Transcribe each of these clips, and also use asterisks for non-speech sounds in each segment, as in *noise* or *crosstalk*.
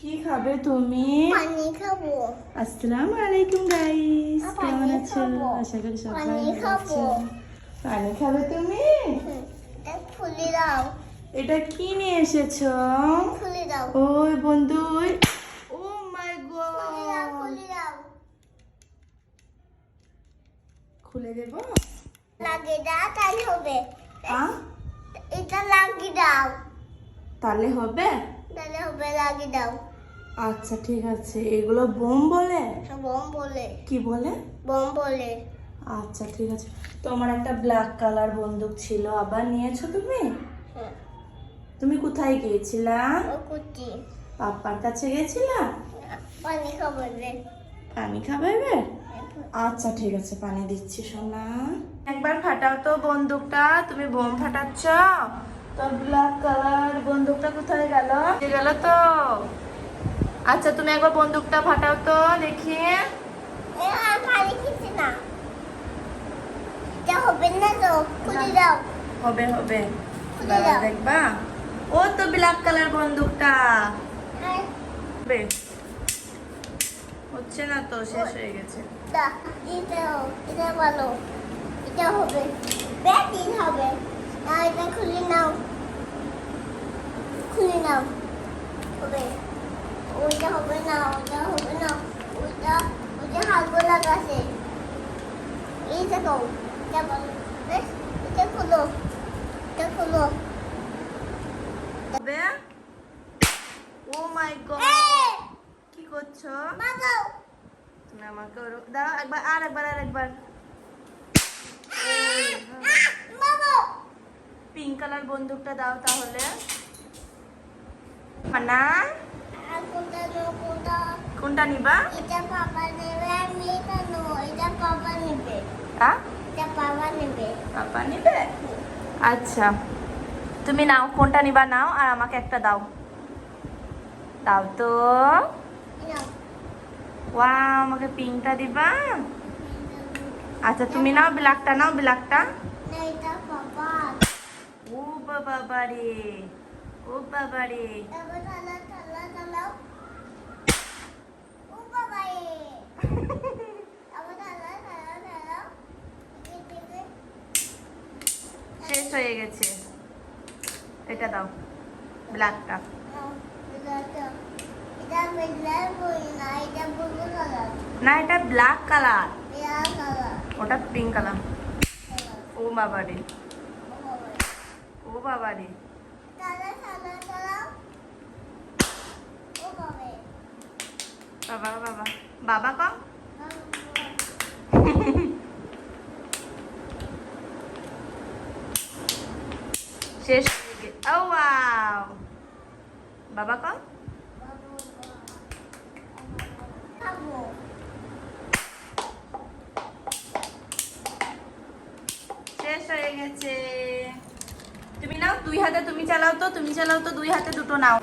কি খাবে তুমি? পানি খাব। আসসালামু আলাইকুম গাইস কেমন আছো? আশা করি সবাই ভালো আছো। পানি খাবে তুমি? খুলে দাও। এটা কি নিয়ে এসেছ? খুলে দাও। ওই বন্ধু ও মাই গড খুলে দাও। খুলে দেব? লাগে দাও তাই হবে। এটা লাগিয়ে দাও। তাহলে হবে? তাহলে হবে লাগিয়ে দাও। আচ্ছা ঠিক আছে। এগুলো বোম বলে? বোম বলে। কি বলে? বোম বলে। আচ্ছা ঠিক আছে। তোমার একটা ব্ল্যাক কালার বন্দুক ছিল। আবার নিয়েছো তুমি? তুমি কোথায় গিয়েছিলা? ও কুচি পাপার কাছে গেছিলা? পানি খাব রে পানি খাবে আচ্ছা ঠিক আছে পানি দিচ্ছি সোনা। একবার ফাটাও তো বন্দুকটা। তুমি বোম ফাটাচ্ছ। তোর ব্ল্যাক কালার বন্দুকটা কোথায় গেল? গেল তো। আচ্ছা তুমি একবার বন্দুকটা ফাটাও তো দেখি। হবে হবে। দেখবা। ও তো ব্ল্যাক কালার বন্দুকটা। হবে হচ্ছে না তো শেষ হয়ে গেছে। এটা ভালো। হবে। ব্যাটিং হবে। এটা খুলে নাও। খুলে নাও। হবে। ওইটা হবে না ওইটা হবে না ওইটা ওইটা হালকা লাগাছে এইটা তো এটা ভালো বেশ এটা খুলো এটা খুলো। Oh my God. কি করছ? বাবাও তুমি আমাকে দাও একবার আর একবার আর একবার। পিঙ্ক কালার বন্দুকটা দাও তাহলে। নো কোনটা নিবা? এটা পাপা নেবে আমি এটা নো এটা পাপা নেবে। হ্যাঁ? এটা পাপা নেবে। পাপা নিবে? আচ্ছা। তুমি নাও কোনটা নিবা নাও আর আমাকে একটা দাও। দাও তো। ওয়া আমাকে পিঙ্কটা দিবা। আচ্ছা তুমি নাও ব্ল্যাকটা নাও ব্ল্যাকটা। না ও বাবা বাড়ি ও বাবা রে এবার থালা থালা থালাও ও বাবা এ এবার থালা থালা থালাও এদিকে শেষ হয়ে গেছে। এটা দাও ব্ল্যাকটা না, এটা ব্ল্যাক কালার ওটা পিঙ্ক কালার ও বাবা রে ও বাবা রে বাবা বাবা। বাবা কম? শেষ হয়ে ও ওয়াও। বাবা কম? শেষ হয়ে গেছে। তুমি নাও দুই হাতে তুমি চালাও তো তুমি চালাও তো দুই হাতে দুটো নাও।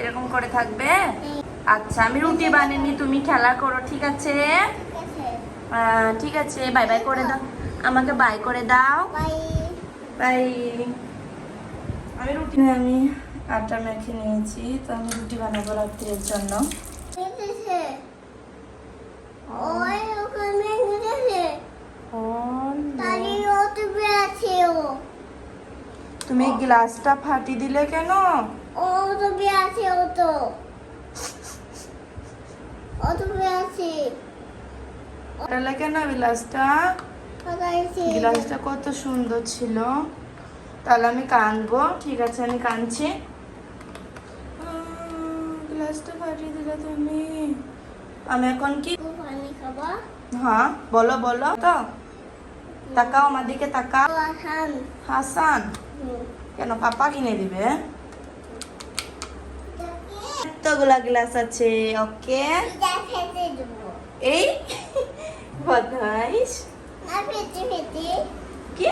এরকম করে থাকবে? আচ্ছা আমি রুটি বানিয়ে তুমি খেলা করো ঠিক আছে? ঠিক আছে ঠিক আছে বাই বাই করে দাও। আমাকে বাই করে দাও। বাই। আমি রুটি আমি আটা মেখে নিয়েছি তো আমি রুটি বানাবো রাত্রের জন্য। তুমি গ্লাসটা ফাটি দিলে কেন? ও তুমি আছে ও তো। ফাটালে কেন গ্লাসটা গ্লাসটা কত সুন্দর ছিল তাহলে আমি কাঁদবো ঠিক আছে আমি কাঁদছি গ্লাসটা ফাটিয়ে দিলে তুমি আমি এখন কি হ্যাঁ বলো বলো তো তাকাও আমার দিকে তাকাও হাসান কেন পাপা কিনে দিবে এতগুলা গ্লাস আছে? ওকে। এই, বদমাইশ। কি?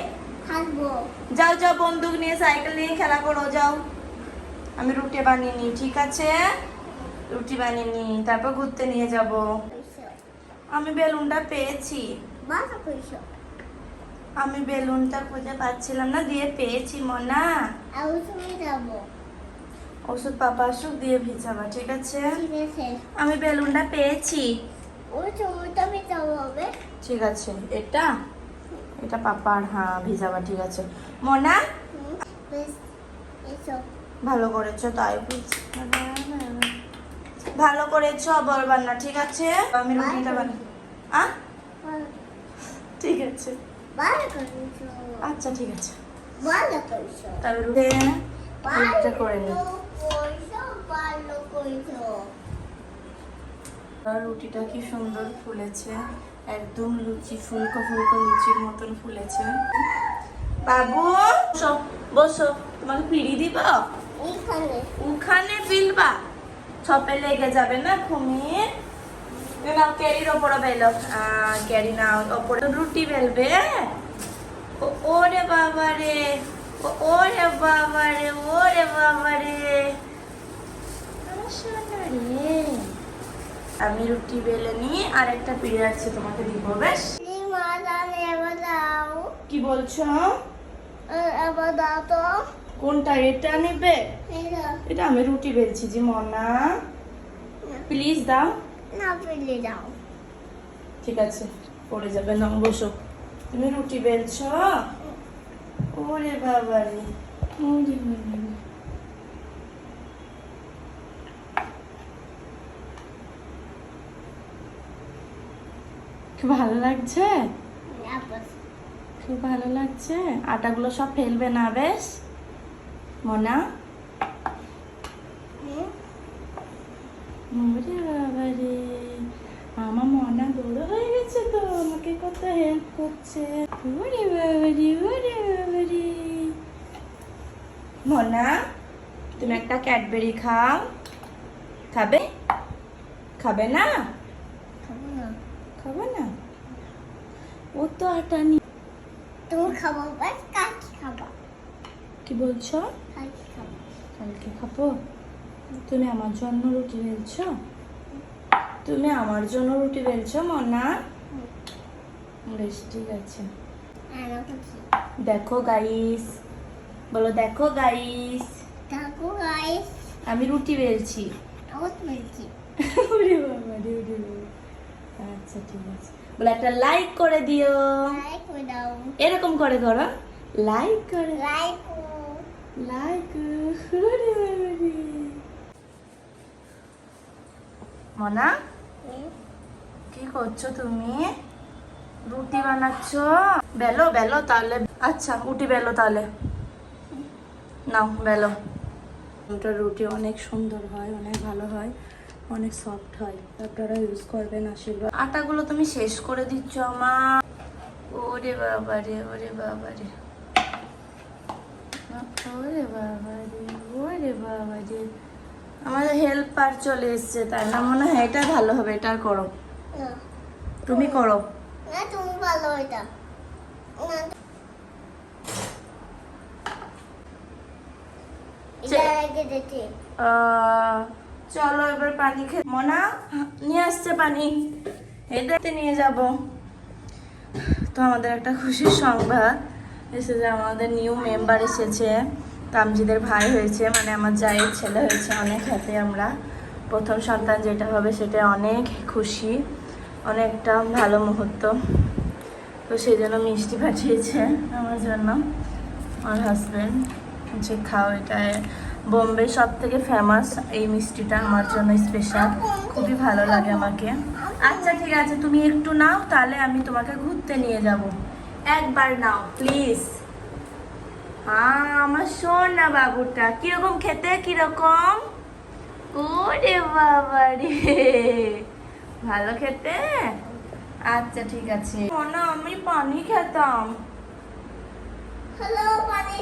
যাও যাও, বন্দুক নিয়ে, সাইকেল নিয়ে খেলা করো, যাও। আমি রুটি বানিয়ে নিই, ঠিক আছে? রুটি বানিয়ে নিই, তারপর ঘুরতে নিয়ে যাব। আমি বেলুনটা পেয়েছি। আমি বেলুনটা খুঁজে পাচ্ছিলাম না, দিয়ে পেয়েছি, মনা। যাব। ওষুধ পাপা আসুক দিয়ে ভিজাবা ঠিক আছে? আমি বেলুনটা পেয়েছি। ঠিক আছে এটা? এটা পাপার হ্যাঁ ভিজাবা ঠিক আছে। মনা? ভালো করেছ তাই ভালো করেছ বলবার না ঠিক আছে? আমি রুটিটা বানা আ? ঠিক আছে। আচ্ছা ঠিক আছে। রুটি করে নি ভালো করেছ ভালো করেছ আর রুটিটা কি সুন্দর ফুলেছে একদম লুচি ফুলকো ফুলকো লুচির মতন ফুলেছে। বাবু বসো বসো তোমাকে পিড়ি দিব? এইখানে। ওখানে ফিলবা। ছপে লেগে যাবে না ঘুমিয়ে? নাও ক্যারির ওপরে বেলো ক্যারি নাও ওপরে। রুটি বেলবে ওরে বাবা রে ওরে বাবা রে ওরে বাবা রে আমার সোনা রে আমি রুটি বেলে নিয়ে আর একটা পিড়ে আছে তোমাকে দিব, বেশ? কি বলছো? কোনটা এটা নেবে? এটা আমি রুটি বেলছি জি মনা প্লিজ দাও। না ফেলে দাও ঠিক আছে, পড়ে যাবে না বসো। তুমি রুটি বেলছ? ওরে বাবা রে ওরে বাবা রে। খুব ভালো লাগছে? খুব ভালো লাগছে? আটাগুলো সব ফেলবে না বেশ? মনা? ওরে বাবা রে আমার মনা বড় হয়ে গেছে তো আমাকে কত হেল্প করছে। ওরে বাবা রে ওরে বাবা মনা তুমি একটা ক্যাডবেরি খাও। খাবে? খাবে না? খাবে না? ও তো আটা নি তুমি খাব বাস কাকি খাব। কি বলছো? খাব। কালকে খাব? তুমি আমার জন্য রুটি বেলছো? তুমি আমার জন্য রুটি বেলছো মনা? বেশ ঠিক আছে। আরও দেখো গাইস বলো দেখো গাইস কাকু গাইস আমি রুটি বেলছি। আউট বলছি। ওরে বাবা রে, ওরে বাবা। আচ্ছা ঠিক আছে। বলে একটা লাইক করে দিও। লাইক করে দাও। এরকম করে করো। লাইক করে লাইক লাইক মনা কি করছ তুমি? রুটি বানাচ্ছ? বেলো বেলো তাহলে। আচ্ছা রুটি বেলো তাহলে। নাও বেলো। রুটি অনেক সুন্দর হয় অনেক ভালো হয়। অনেক সফট হয়। আপনারা ইউজ করবেন আশীর্বাদ। আটাগুলো তুমি শেষ করে দিচ্ছ আমার। ওরে বাবা রে ওরে বাবা রে ওরে বাবা রে ওরে বাবা রে আমাদের হেল্পার চলে এসছে তাই না মনে হয় এটা ভালো হবে এটা করো। তুমি করো। না তুমি ভালো এটা। চলো এবার পানি খে মনা, নিয়ে আসছে পানি। এদেরতে নিয়ে যাব। তো আমাদের একটা খুশির সংবাদ। এসেছে আমাদের নিউ মেম্বার এসেছে, তামজিদের ভাই হয়েছে মানে আমার জায়ের ছেলে হয়েছে অনেক হ্যাপি আমরা। প্রথম সন্তান যেটা হবে সেটা অনেক খুশি, অনেকটা ভালো মুহূর্ত। তো সেই জন্য মিষ্টি পাঠিয়েছে আমার জন্য। আমার হাজবেন্ড যে খাও এটা বোম্বে সব থেকে ফেমাস এই মিষ্টিটা আমার জন্য স্পেশাল খুবই ভালো লাগে আমাকে। আচ্ছা ঠিক আছে, তুমি একটু নাও, তাহলে আমি তোমাকে ঘুরতে নিয়ে যাব। একবার নাও প্লিজ হ্যাঁ আমার শোন না বাবুটা, কীরকম খেতে, কীরকম? ওরে বাবা রে। ভালো খেতে? আচ্ছা ঠিক আছে। না আমি পানি খেতাম। হ্যালো পানি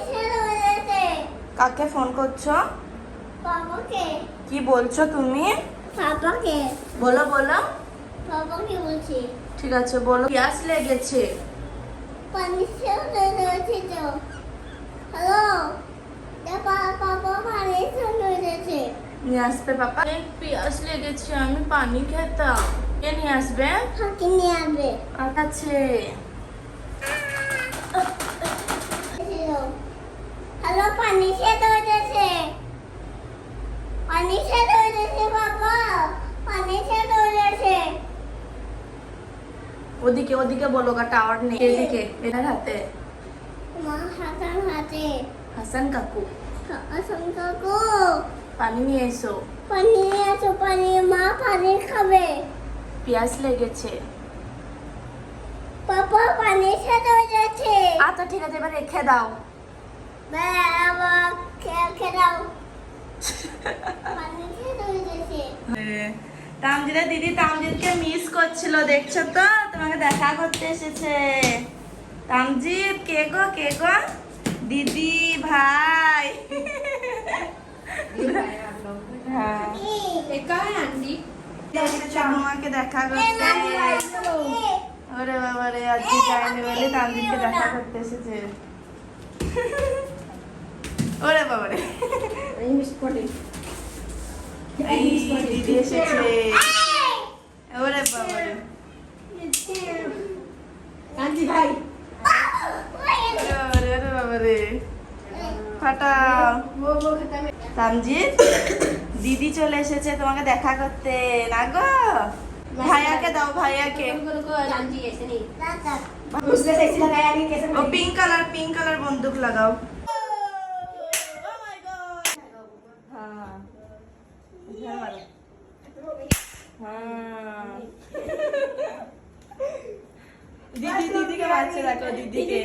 কাকে ফোন করছ? বাবাকে। কি বলছো তুমি? বাবাকে। বলো বলো। বাবাকে বলছি। ঠিক আছে বলো। গ্যাস লেগেছে। পানি হয়ে তো। হ্যালো? হয়ে নিয়ে আসবে পাপা? পিয়াস লেগেছে আমি পানি খেতাম। কে নিয়ে আসবে? হাঁকি নিয়ে আসবে? আছে হ্যালো পানি শেষ হয়ে গেছে পানি শেষ হয়ে গেছে বাবা। পানি শেষ হয়ে গেছে ওদিকে ওদিকে বলো গা টাওয়ার নেই। এদিকে এনার হাতে। মা হাতার হাতে। হাসান কাকু। অসংখ্য গো পানি নিয়ে এসো। পানি আছে পানি। মা পানি খাবে। পেঁয়াজ লেগেছে। পাপা পানি হয়ে যাচ্ছে আচ্ছা ঠিক আছে এবার রেখে দাও। *laughs* তামজিদা দিদি তামজিদকে মিস করছিল দেখছ তো? তোমাকে দেখা করতে এসেছে। তামজিদ কে গো কে গো? দিদি ভাই। *laughs* হ্যাঁ। আমাকে দেখা করতে ওরে বাবা রে আজকে যায়নি বলে তামজিদকে দেখা করতে এসেছে। *laughs* ওরে বাবা রে এই দিদি এসেছে ওরে বাবা রে ওরে বাবা ওরে বাবা রে ফাটাও তামজিৎ দিদি চলে এসেছে তোমাকে দেখা করতে। না গো? ভাইয়াকে দাও ভাইয়াকে। ও পিঙ্ক কালার পিঙ্ক কালার বন্দুক লাগাও হ্যাঁ ইধার মারো। হ্যাঁ। দিদি দিদিকে মারছে দেখো দিদিকে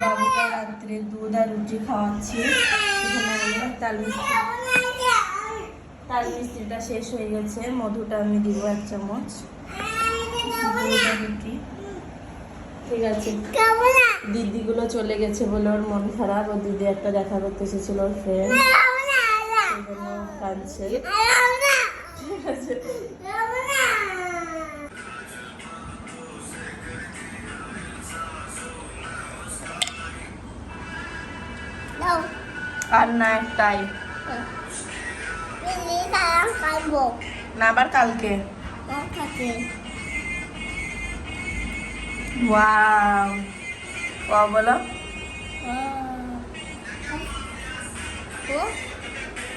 বাবুকে রাত্রে দুধ আর রুটি খাওয়াচ্ছি তাল মিষ্টি তাল মিষ্টিটা শেষ হয়ে গেছে মধুটা আমি দিব এক চামচ দুধ আর রুটি ঠিক আছে। দিদিগুলো চলে গেছে বলে ওর মন খারাপ ও দিদি একটা দেখা করতে এসেছিল ওর ফ্রেন্ড কাঁদছে ঠিক আছে আর না একটাই। না আবার কালকে। ওয়াও ওয়াও বলো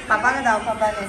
পাপাকে দাও পাপাকে